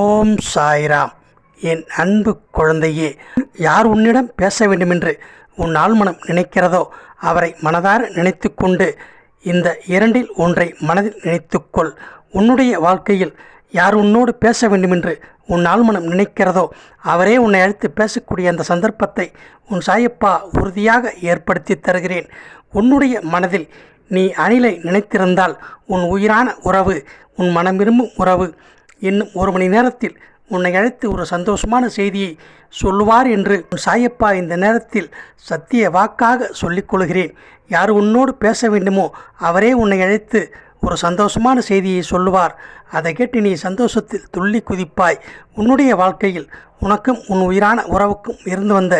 ஓம் சாய்ராம். என் அன்பு குழந்தையே யார் உன்னிடம் பேச வேண்டுமென்று உன் ஆழ்மனம் நினைக்கிறதோ அவரை மனதார நினைத்துக்கொண்டு இந்த இரண்டில் ஒன்றை மனதில் நினைத்துக்கொள். உன்னுடைய வாழ்க்கையில் யார் உன்னோடு பேச வேண்டுமென்று உன் ஆழ்மனம் நினைக்கிறதோ அவரே உன்னை அழைத்து பேசக்கூடிய அந்த சந்தர்ப்பத்தை உன் சாயப்பா உறுதியாக ஏற்படுத்தி தருகிறேன். உன்னுடைய மனதில் நீ அணிலை நினைத்திருந்தால் உன் உயிரான உறவு உன் மனம் விரும்பும் உறவு இன்னும் ஒரு மணி நேரத்தில் உன்னை அழைத்து ஒரு சந்தோஷமான செய்தியை சொல்லுவார் என்று உன் சாயப்பா இந்த நேரத்தில் சத்திய வாக்காக சொல்லிக் கொள்கிறேன். யார் உன்னோடு பேச வேண்டுமோ அவரே உன்னை அழைத்து ஒரு சந்தோஷமான செய்தியை சொல்லுவார். அதை கேட்டு நீ சந்தோஷத்தில் துள்ளி குதிப்பாய். உன்னுடைய வாழ்க்கையில் உனக்கும் உன் உயிரான உறவுக்கும் இருந்து வந்த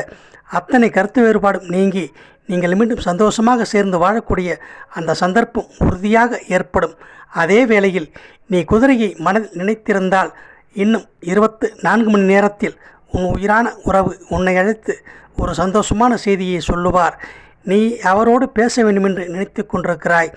அத்தனை கருத்து வேறுபாடும் நீங்கி நீங்கள் மீண்டும் சந்தோஷமாக சேர்ந்து வாழக்கூடிய அந்த சந்தர்ப்பம் உறுதியாக ஏற்படும். அதே வேளையில் நீ குதிரையை மனதில் நினைத்திருந்தால் இன்னும் இருபத்து நான்கு மணி நேரத்தில் உன் உயிரான உறவு உன்னை அழைத்து ஒரு சந்தோஷமான செய்தியை சொல்லுவார். நீ அவரோடு பேச வேண்டுமென்று நினைத்து கொண்டிருக்கிறாய்.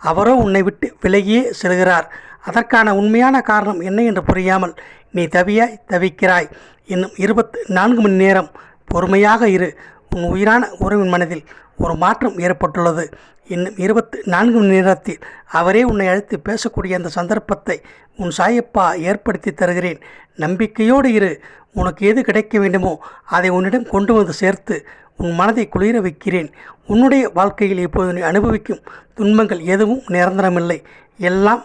அவரோ உன்னை விட்டு விலகியே செல்கிறார். அதற்கான உண்மையான காரணம் என்ன என்று புரியாமல் நீ தவியாய் தவிக்கிறாய். இன்னும் இருபத்து நான்கு மணி நேரம் பொறுமையாக இரு. உன் உயிரான உறவின் மனதில் ஒரு மாற்றம் ஏற்பட்டுள்ளது. இன்னும் இருபத்து நான்கு மணி நேரத்தில் அவரே உன்னை அழைத்து பேசக்கூடிய அந்த சந்தர்ப்பத்தை உன் சாயப்பா ஏற்படுத்தி தருகிறேன். நம்பிக்கையோடு இரு. உனக்கு எது கிடைக்க வேண்டுமோ அதை உன்னிடம் கொண்டு வந்து சேர்த்து உன் மனதை குளிர வைக்கிறேன். உன்னுடைய வாழ்க்கையில் இப்போது நீ அனுபவிக்கும் துன்பங்கள் எதுவும் நிரந்தரமில்லை. எல்லாம்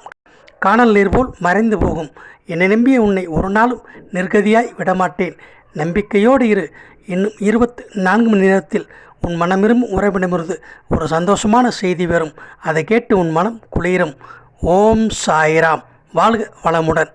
காணல் நீர் போல் மறைந்து போகும். என்னை நம்பிய உன்னை ஒரு நாளும் நிர்கதியாய் விடமாட்டேன். நம்பிக்கையோடு இரு. இன்னும் இருபத்து நான்கு மணி நேரத்தில் உன் மனமிரும்பும் உறவிடமிருந்து ஒரு சந்தோஷமான செய்தி வரும். அதை கேட்டு உன் மனம் குளிரும். ஓம் சாய்ராம். வாழ்க வளமுடன்.